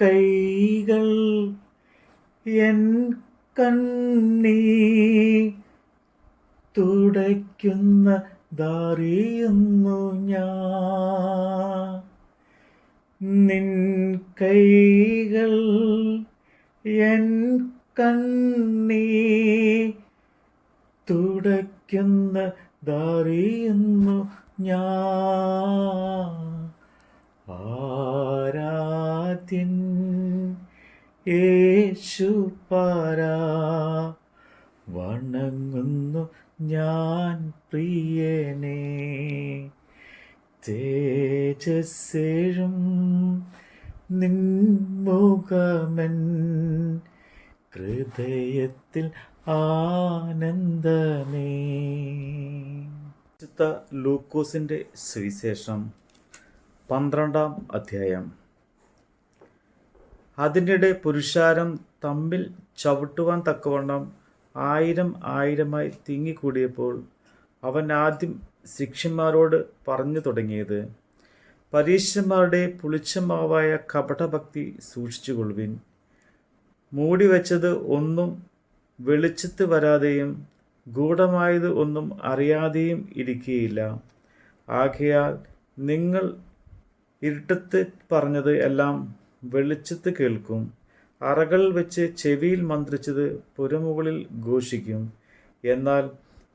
കൈകൾ എൻ കണ്ണീ തുടയ്ക്കുന്ന ദാറിയുന്നു ഞാൻ. നിൻ കൈകൾ എൻ കണ്ണീ തുടയ്ക്കുന്ന ദാറിയുന്നു ഞാൻ. ആരാധ്യൻ യേശുപാരാ വണങ്ങുന്നു ഞാൻ പ്രിയനെ. തേജസ്സേഴും നിൻമുഖമൻ ഹൃദയത്തിൽ ആനന്ദമേ. ലൂക്കോസിന്റെ സുവിശേഷം പന്ത്രണ്ടാം അധ്യായം. അതിനിടെ പുരുഷാരം തമ്മിൽ ചവിട്ടുവാൻ തക്കവണ്ണം ആയിരം ആയിരമായി തിങ്ങിക്കൂടിയപ്പോൾ അവൻ ആദ്യം ശിഷ്യന്മാരോട് പറഞ്ഞു തുടങ്ങിയത് പരീക്ഷന്മാരുടെ പുളിച്ചമാവായ കപടഭക്തി സൂക്ഷിച്ചുകൊള്ളുവിൻ. മൂടിവെച്ചത് ഒന്നും വെളിച്ചത്ത് വരാതെയും ഗൂഢമായത് ഒന്നും അറിയാതെയും ഇരിക്കുകയില്ല ആകയാൽ നിങ്ങൾ ഇരുട്ടത്ത് പറഞ്ഞത് എല്ലാം വെളിച്ചത്ത് കേൾക്കും. അറകൾ വെച്ച് ചെവിയിൽ മന്ത്രിച്ചത് പുരമുകളിൽ ഘോഷിക്കും. എന്നാൽ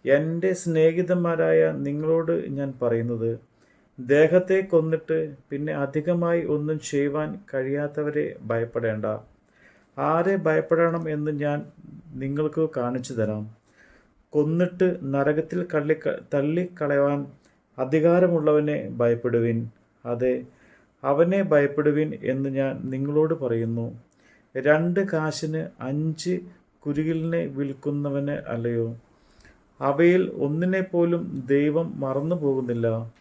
എന്റെ സ്നേഹിതന്മാരായ നിങ്ങളോട് ഞാൻ പറയുന്നത് ദേഹത്തെ കൊന്നിട്ട് പിന്നെ അധികമായി ഒന്നും ചെയ്യുവാൻ കഴിയാത്തവരെ ഭയപ്പെടേണ്ട. ആരെ ഭയപ്പെടണം എന്ന് ഞാൻ നിങ്ങൾക്ക് കാണിച്ചു തരാം. കൊന്നിട്ട് നരകത്തിൽ കള്ളി തള്ളിക്കളയാൻ അധികാരമുള്ളവനെ ഭയപ്പെടുവിൻ. അതെ അവനെ ഭയപ്പെടുവിൻ എന്ന് ഞാൻ നിങ്ങളോട് പറയുന്നു. രണ്ട് കാശിന് അഞ്ച് കുരുകിലിനെ വിൽക്കുന്നവന് അല്ലയോ? അവയിൽ ഒന്നിനെ പോലും ദൈവം മറന്നു പോകുന്നില്ല.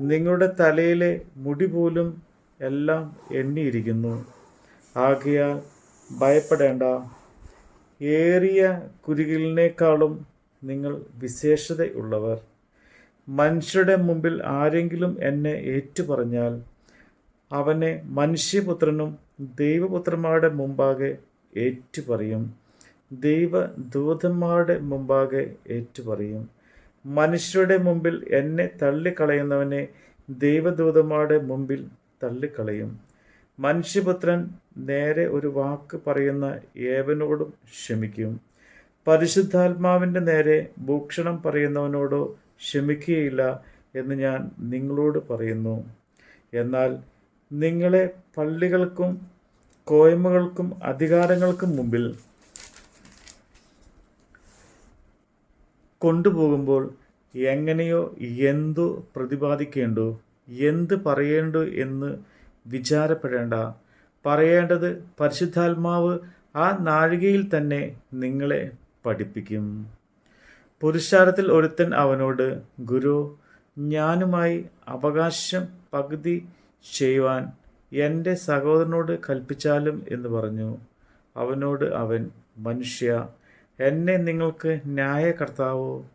നിങ്ങളുടെ തലയിലെ മുടി പോലും എല്ലാം എണ്ണിയിരിക്കുന്നു. ആകയാൽ ഭയപ്പെടേണ്ട. ഏറിയ കുരുകിലിനേക്കാളും നിങ്ങൾ വിശേഷതയുള്ളവർ. മനുഷ്യരുടെ മുമ്പിൽ ആരെങ്കിലും എന്നെ ഏറ്റുപറഞ്ഞാൽ അവനെ മനുഷ്യപുത്രനും ദൈവപുത്രന്മാരുടെ മുമ്പാകെ ഏറ്റുപറയും. ദൈവദൂതന്മാരുടെ മുമ്പാകെ ഏറ്റുപറയും. മനുഷ്യരുടെ മുമ്പിൽ എന്നെ തള്ളിക്കളയുന്നവനെ ദൈവദൂതന്മാരുടെ മുമ്പിൽ തള്ളിക്കളയും. മനുഷ്യപുത്രൻ നേരെ ഒരു വാക്ക് പറയുന്ന ഏവനോടും ക്ഷമിക്കും. പരിശുദ്ധാത്മാവിന്റെ നേരെ ഭൂക്ഷണം പറയുന്നവനോടോ ക്ഷമിക്കുകയില്ല എന്ന് ഞാൻ നിങ്ങളോട് പറയുന്നു. എന്നാൽ നിങ്ങളെ പള്ളികൾക്കും കോയ്മകൾക്കും അധികാരങ്ങൾക്കും മുമ്പിൽ കൊണ്ടുപോകുമ്പോൾ എങ്ങനെയോ എന്തു പ്രതിപാദിക്കേണ്ടു എന്ത് പറയേണ്ടു എന്ന് വിചാരപ്പെടേണ്ട. പറയേണ്ടത് പരിശുദ്ധാത്മാവ് ആ നാഴികയിൽ തന്നെ നിങ്ങളെ പഠിപ്പിക്കും. പുരുഷാരത്തിൽ ഒരുത്തൻ അവനോട് ഗുരു ഞാനുമായി അവകാശം പകുതി ചെയ്യുവാൻ എന്റെ സഹോദരനോട് കൽപ്പിച്ചാലും എന്ന് പറഞ്ഞു. അവനോട് അവൻ മനുഷ്യ എന്നെ നിങ്ങൾക്ക് ന്യായകർത്താവോ?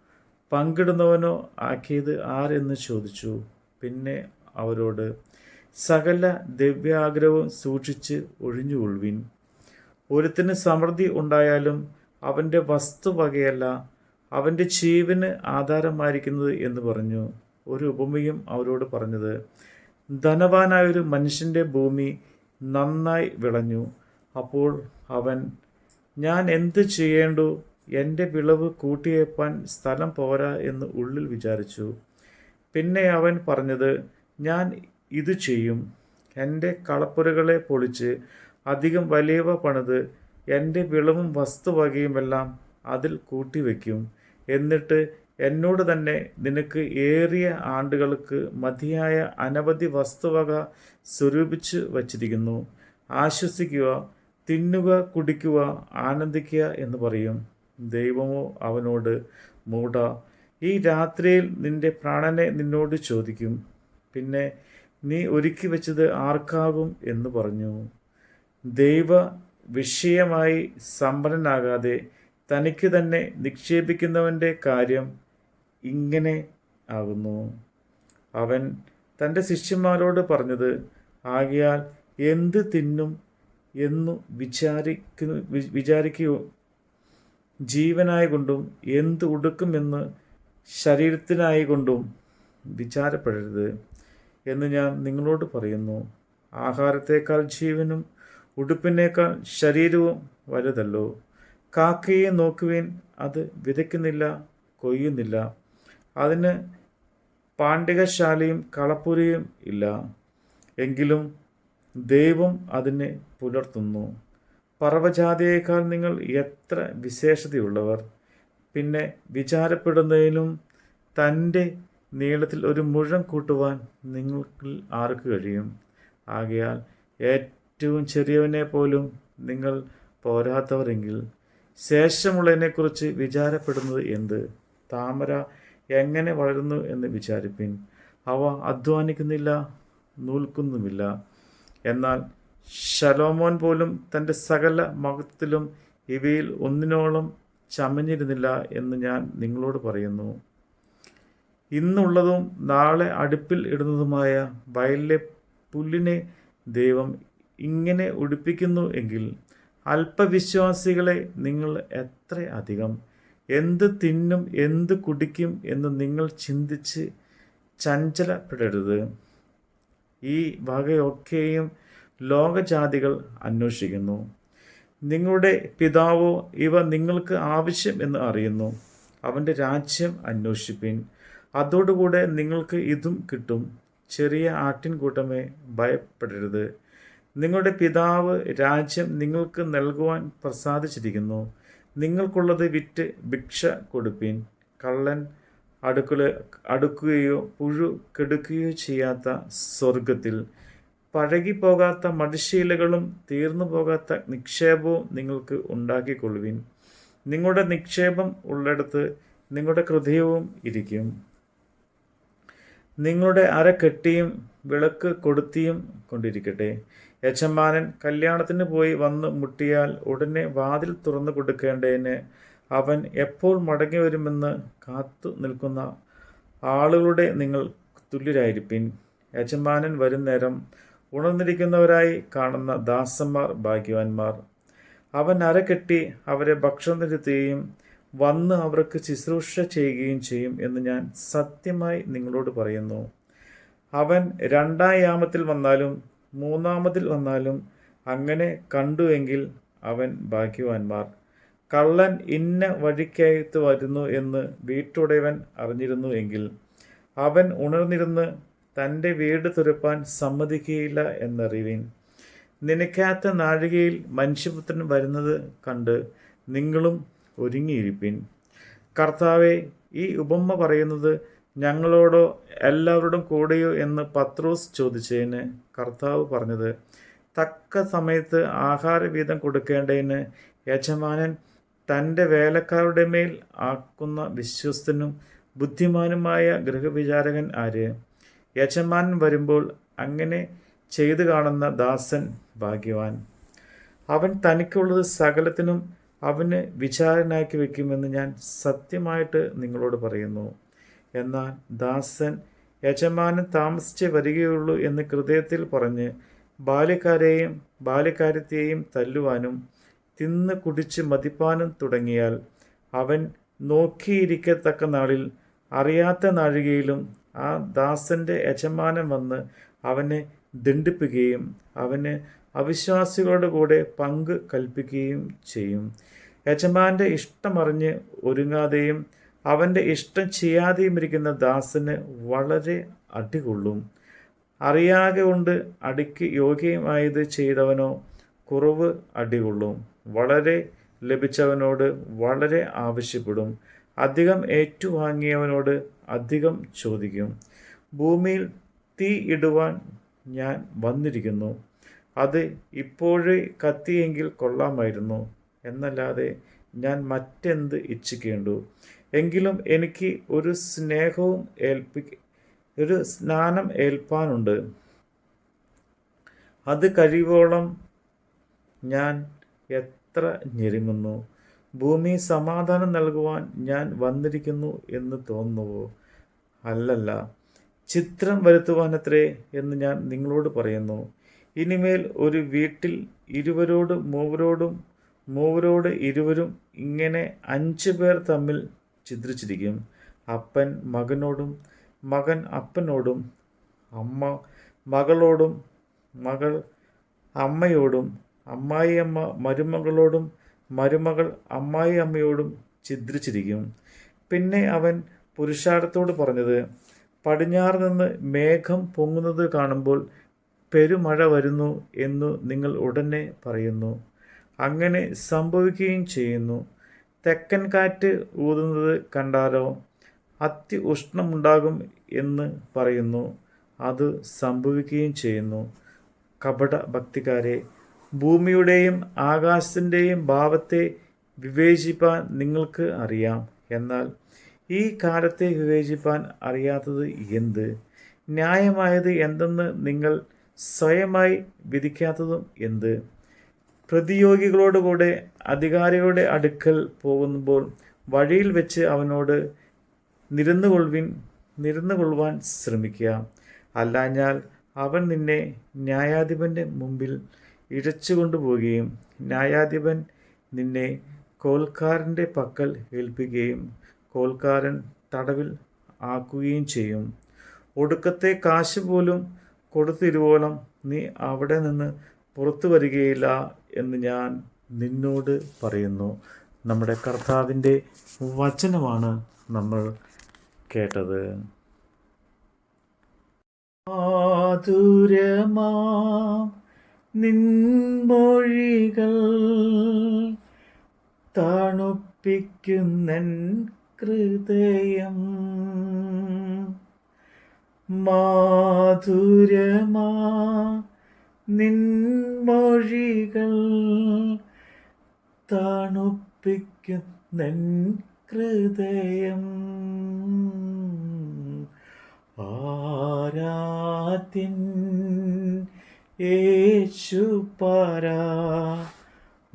പങ്കിടുന്നവനോ ആക്കിയത് ആരെന്ന് ചോദിച്ചു. പിന്നെ അവരോട് സകല ദിവ്യാഗ്രഹവും സൂക്ഷിച്ച് ഒഴിഞ്ഞുകൊള്ളുവിൻ. ഒരുത്തിന് സമൃദ്ധി ഉണ്ടായാലും അവന്റെ വസ്തുവകയല്ല അവന്റെ ജീവന് ആധാരമായിരിക്കുന്നത് എന്ന് പറഞ്ഞു. ഒരു ഉപമയും അവരോട് പറഞ്ഞത് ധനവാനായൊരു മനുഷ്യന്റെ ഭൂമി നന്നായി വിളഞ്ഞു. അപ്പോൾ അവൻ ഞാൻ എന്ത് ചെയ്യേണ്ടു? എന്റെ വിളവ് കൂട്ടിയേപ്പാൻ സ്ഥലം പോരാ എന്ന് ഉള്ളിൽ വിചാരിച്ചു. പിന്നെ അവൻ പറഞ്ഞത് ഞാൻ ഇത് ചെയ്യും. എന്റെ കളപ്പുരകളെ പൊളിച്ച് അധികം വലിയവ പണിത് എന്റെ വിളവും വസ്തുവകയുമെല്ലാം അതിൽ കൂട്ടിവെക്കും. എന്നിട്ട് എന്നോട് തന്നെ നിനക്ക് ഏറിയ ആണ്ടുകൾക്ക് മതിയായ അനവധി വസ്തുവക സ്വരൂപിച്ച് വച്ചിരിക്കുന്നു. ആശ്വസിക്കുക തിന്നുക കുടിക്കുക ആനന്ദിക്കുക എന്ന് പറയും. ദൈവമോ അവനോട് മൂട ഈ രാത്രിയിൽ നിന്റെ പ്രാണനെ നിന്നോട് ചോദിക്കും. പിന്നെ നീ ഒരുക്കി വെച്ചത് ആർക്കാകും? എന്ന് പറഞ്ഞു. ദൈവ വിഷയമായി സമ്പന്നനാകാതെ തനിക്ക് തന്നെ നിക്ഷേപിക്കുന്നവന്റെ കാര്യം ഇങ്ങനെ ആകുന്നു. അവൻ തന്റെ ശിഷ്യന്മാരോട് പറഞ്ഞത് ആകിയാൽ എന്ത് തിന്നും എന്നു വിചാരിക്കുന്നു വിചാരിക്കുകയോ ജീവനായ കൊണ്ടും എന്ത് ഉടുക്കുമെന്ന് ശരീരത്തിനായി കൊണ്ടും വിചാരപ്പെടരുത് എന്ന് ഞാൻ നിങ്ങളോട് പറയുന്നു. ആഹാരത്തേക്കാൾ ജീവനും ഉടുപ്പിനേക്കാൾ ശരീരവും വലുതല്ലോ. കാക്കയെ നോക്കുവിൻ അത് വിതയ്ക്കുന്നില്ല കൊയ്യുന്നില്ല. അതിന് പാണ്ഡികശാലയും കളപ്പുരയും ഇല്ല. എങ്കിലും ദൈവം അതിനെ പുലർത്തുന്നു. പർവജാതിയേക്കാൾ നിങ്ങൾ എത്ര വിശേഷതയുള്ളവർ. പിന്നെ വിചാരപ്പെടുന്നതിലും തന്റെ നീളത്തിൽ ഒരു മുഴം കൂട്ടുവാൻ നിങ്ങൾക്ക് ആർക്ക് കഴിയും? ആകയാൽ ഏറ്റവും ചെറിയവനെ പോലും നിങ്ങൾ പോരാത്തവരെങ്കിൽ ശേഷമുള്ളതിനെക്കുറിച്ച് വിചാരപ്പെടുന്നത് എന്ത്? താമര എങ്ങനെ വളരുന്നു എന്ന് വിചാരിപ്പിൻ. അവ അധ്വാനിക്കുന്നില്ല നൂൽക്കുന്നുമില്ല. എന്നാൽ ശലോമോൻ പോലും തന്റെ സകല മഹത്വത്തിലും ഇവയിൽ ഒന്നിനോളം ചമഞ്ഞിരുന്നില്ല എന്ന് ഞാൻ നിങ്ങളോട് പറയുന്നു. ഇന്നുള്ളതും നാളെ അടുപ്പിൽ ഇടുന്നതുമായ വയലിലെ പുല്ലിനെ ദൈവം ഇങ്ങനെ ഉടുപ്പിക്കുന്നു എങ്കിൽ അല്പവിശ്വാസികളെ നിങ്ങൾ എത്ര അധികം എന്ത് തിന്നും എന്ത് കുടിക്കും എന്ന് നിങ്ങൾ ചിന്തിച്ച് ചഞ്ചലപ്പെടരുത്. ഈ വകയൊക്കെയും ലോകജാതികൾ അന്വേഷിക്കുന്നു. നിങ്ങളുടെ പിതാവോ ഇവ നിങ്ങൾക്ക് ആവശ്യം എന്ന് അറിയുന്നു. അവന്റെ രാജ്യം അന്വേഷിപ്പിൻ. അതോടുകൂടെ നിങ്ങൾക്ക് ഇതും കിട്ടും. ചെറിയ ആട്ടിൻകൂട്ടമേ ഭയപ്പെടരുത്. നിങ്ങളുടെ പിതാവ് രാജ്യം നിങ്ങൾക്ക് നൽകുവാൻ പ്രസാദിച്ചിരിക്കുന്നു. നിങ്ങൾക്കുള്ളത് വിറ്റ് ഭിക്ഷ കൊടുപ്പിൻ. കള്ളൻ അടുക്കള അടുക്കുകയോ പുഴു കെടുക്കുകയോ ചെയ്യാത്ത സ്വർഗത്തിൽ പഴകിപ്പോകാത്ത മടിശീലകളും തീർന്നു പോകാത്ത നിക്ഷേപവും നിങ്ങൾക്ക് ഉണ്ടാക്കിക്കൊള്ളുവിൻ. നിങ്ങളുടെ നിക്ഷേപം ഉള്ളിടത്ത് നിങ്ങളുടെ ഹൃദയവും ഇരിക്കും. നിങ്ങളുടെ അര കെട്ടിയും വിളക്ക് കൊടുത്തിയും കൊണ്ടിരിക്കട്ടെ. യജമാനൻ കല്യാണത്തിന് പോയി വന്ന് മുട്ടിയാൽ ഉടനെ വാതിൽ തുറന്നു കൊടുക്കേണ്ടതിന് അവൻ എപ്പോൾ മടങ്ങി വരുമെന്ന് കാത്തു നിൽക്കുന്ന ആളുകളുടെ നിങ്ങൾ തുല്യരായിരിപ്പിൻ. യജമാനൻ വരുന്നേരം ഉണർന്നിരിക്കുന്നവരായി കാണുന്ന ദാസന്മാർ ഭാഗ്യവാന്മാർ. അവൻ അരക്കെട്ടി അവരെ ഭക്ഷണം നിരത്തുകയും വന്ന് അവർക്ക് ശുശ്രൂഷ ചെയ്യുകയും ചെയ്യും എന്ന് ഞാൻ സത്യമായി നിങ്ങളോട് പറയുന്നു. അവൻ രണ്ടാം യാമത്തിൽ വന്നാലും മൂന്നാമതിൽ വന്നാലും അങ്ങനെ കണ്ടുവെങ്കിൽ അവൻ ഭാഗ്യവാന്മാർ. കള്ളൻ ഇന്ന വഴിക്കയത്ത് വരുന്നു എന്ന് വീട്ടുടയവൻ അറിഞ്ഞിരുന്നു എങ്കിൽ അവൻ ഉണർന്നിരുന്ന് തന്റെ വീട് തുരപ്പാൻ സമ്മതിക്കുകയില്ല എന്നറിവീൻ. നിനക്കാത്ത നാഴികയിൽ മനുഷ്യപുത്രൻ വരുന്നത് കണ്ട് നിങ്ങളും ഒരുങ്ങിയിരിപ്പിൻ. കർത്താവെ ഈ ഉപമ പറയുന്നത് ഞങ്ങളോടോ എല്ലാവരോടും കൂടെയോ എന്ന് പത്രോസ് ചോദിച്ചതിന് കർത്താവ് പറഞ്ഞത് തക്ക സമയത്ത് ആഹാരവീതം കൊടുക്കേണ്ടതിന് യജമാനൻ തന്റെ വേലക്കാരുടെ മേൽ ആക്കുന്ന വിശ്വസ്തനും ബുദ്ധിമാനുമായ ഗൃഹവിചാരകൻ ആര്? യജമാനൻ വരുമ്പോൾ അങ്ങനെ ചെയ്തു കാണുന്ന ദാസൻ ഭാഗ്യവാൻ. അവൻ തനിക്കുള്ളത് സകലത്തിനും അവന് വിചാരനാക്കി വയ്ക്കുമെന്ന് ഞാൻ സത്യമായിട്ട് നിങ്ങളോട് പറയുന്നു. എന്നാൽ ദാസൻ യജമാനൻ താമസിച്ചേ വരികയുള്ളൂ എന്ന് ഹൃദയത്തിൽ പറഞ്ഞ് ബാല്യക്കാരെയും ബാല്യക്കാരത്തെയും തല്ലുവാനും തിന്ന് കുടിച്ച് മതിപ്പാനും തുടങ്ങിയാൽ അവൻ നോക്കിയിരിക്കത്തക്ക നാളിൽ അറിയാത്ത നാഴികയിലും ആ ദാസന്റെ യജമാനൻ വന്ന് അവനെ ദണ്ഡിപ്പിക്കുകയും അവന് അവിശ്വാസികളുടെ കൂടെ പങ്ക് കൽപ്പിക്കുകയും ചെയ്യും. യജമാന്റെ ഇഷ്ടമറിഞ്ഞ് ഒരുങ്ങാതെയും അവന്റെ ഇഷ്ടം ചെയ്യാതെയും ഇരിക്കുന്ന ദാസന് വളരെ അടികൊള്ളും. അറിയാതെ കൊണ്ട് അടിക്ക് യോഗ്യമായത് ചെയ്തവനോ കുറവ് അടികൊള്ളും. വളരെ ലഭിച്ചവനോട് വളരെ ആവശ്യപ്പെടും. അധികം ഏറ്റുവാങ്ങിയവനോട് അധികം ചോദിക്കും. ഭൂമിയിൽ തീ ഇടുവാൻ ഞാൻ വന്നിരിക്കുന്നു. അത് ഇപ്പോഴേ കത്തിയെങ്കിൽ കൊള്ളാമായിരുന്നു. എന്നല്ലാതെ ഞാൻ മറ്റെന്ത് ഇച്ഛിക്കേണ്ടു? എങ്കിലും എനിക്ക് ഒരു സ്നേഹവും ഏൽപ്പി ഒരു സ്നാനം ഏൽപ്പാനുണ്ട്. അത് കഴിവോളം ഞാൻ എത്ര ഞെരുങ്ങുന്നു. ഭൂമി സമാധാനം നൽകുവാൻ ഞാൻ വന്നിരിക്കുന്നു എന്ന് തോന്നുന്നുവോ? അല്ലല്ല. ചിത്രം വരുത്തുവാനത്രേ എന്ന് ഞാൻ നിങ്ങളോട് പറയുന്നു. ഇനിമേൽ ഒരു വീട്ടിൽ ഇരുവരോട് മൂവരോടും മൂവരോട് ഇരുവരും ഇങ്ങനെ അഞ്ച് പേർ തമ്മിൽ ചിദ്രിച്ചിരിക്കും അപ്പൻ മകനോടും മകൻ അപ്പനോടും അമ്മ മകളോടും മകൾ അമ്മയോടും അമ്മായിയമ്മ മരുമകളോടും മരുമകൾ അമ്മായി അമ്മയോടും ഛിദ്രിച്ചിരിക്കും പിന്നെ അവൻ പുരുഷാരത്തോട് പറഞ്ഞത് പടിഞ്ഞാറ് നിന്ന് മേഘം പൊങ്ങുന്നത് കാണുമ്പോൾ പെരുമഴ വരുന്നു എന്നു നിങ്ങൾ ഉടനെ പറയുന്നു. അങ്ങനെ സംഭവിക്കുകയും ചെയ്യുന്നു. തെക്കൻ കാറ്റ് ഊതുന്നത് കണ്ടാലോ അതി ഉഷ്ണമുണ്ടാകും എന്ന് പറയുന്നു. അത് സംഭവിക്കുകയും ചെയ്യുന്നു. കപട ഭക്തിക്കാരെ ഭൂമിയുടെയും ആകാശത്തിന്റെയും ഭാവത്തെ വിവേചിപ്പാൻ നിങ്ങൾക്ക് അറിയാം. എന്നാൽ ഈ കാലത്തെ വിവേചിപ്പാൻ അറിയാത്തത് എന്ത്? ന്യായമായത് എന്തെന്ന് നിങ്ങൾ സ്വയമായി വിധിക്കാത്തതും എന്ത്? പ്രതിയോഗികളോടുകൂടെ അധികാരികളുടെ അടുക്കൽ പോകുമ്പോൾ വഴിയിൽ വെച്ച് അവനോട് നിരന്നുകൊള്ളുവിൻ നിരന്നുകൊള്ളുവാൻ ശ്രമിക്കുക. അല്ലാഞ്ഞാൽ അവൻ നിന്നെ ന്യായാധിപന്റെ മുമ്പിൽ ഇഴച്ചു കൊണ്ടുപോവുകയും ന്യായാധിപൻ നിന്നെ കോൽക്കാരന്റെ പക്കൽ ഏൽപ്പിക്കുകയും കോൽക്കാരൻ തടവിൽ ആക്കുകയും ചെയ്യും. ഒടുക്കത്തെ കാശ് പോലും കൊടുത്തിരുവോളം നീ അവിടെ നിന്ന് പുറത്തു വരികയില്ല എന്ന് ഞാൻ നിന്നോട് പറയുന്നു. നമ്മുടെ കർത്താവിന്റെ വചനമാണ് നമ്മൾ കേട്ടത്. ആതുരമാ നിൻമൊഴികൾ തണുപ്പിക്കുന്നൻ ഹൃദയം. മാധുരമാ നിൻമൊഴികൾ തണുപ്പിക്കുന്നൻ ഹൃദയം. ആരാത്തിൻ യേശുപരാ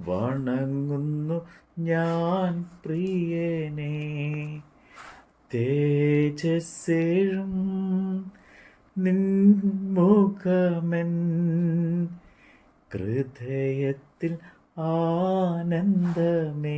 വണങ്ങുന്നു ഞാൻ പ്രിയനെ. തേജസ്സേഴും നിൻമുഖമൻ ഹൃദയത്തിൽ ആനന്ദമേ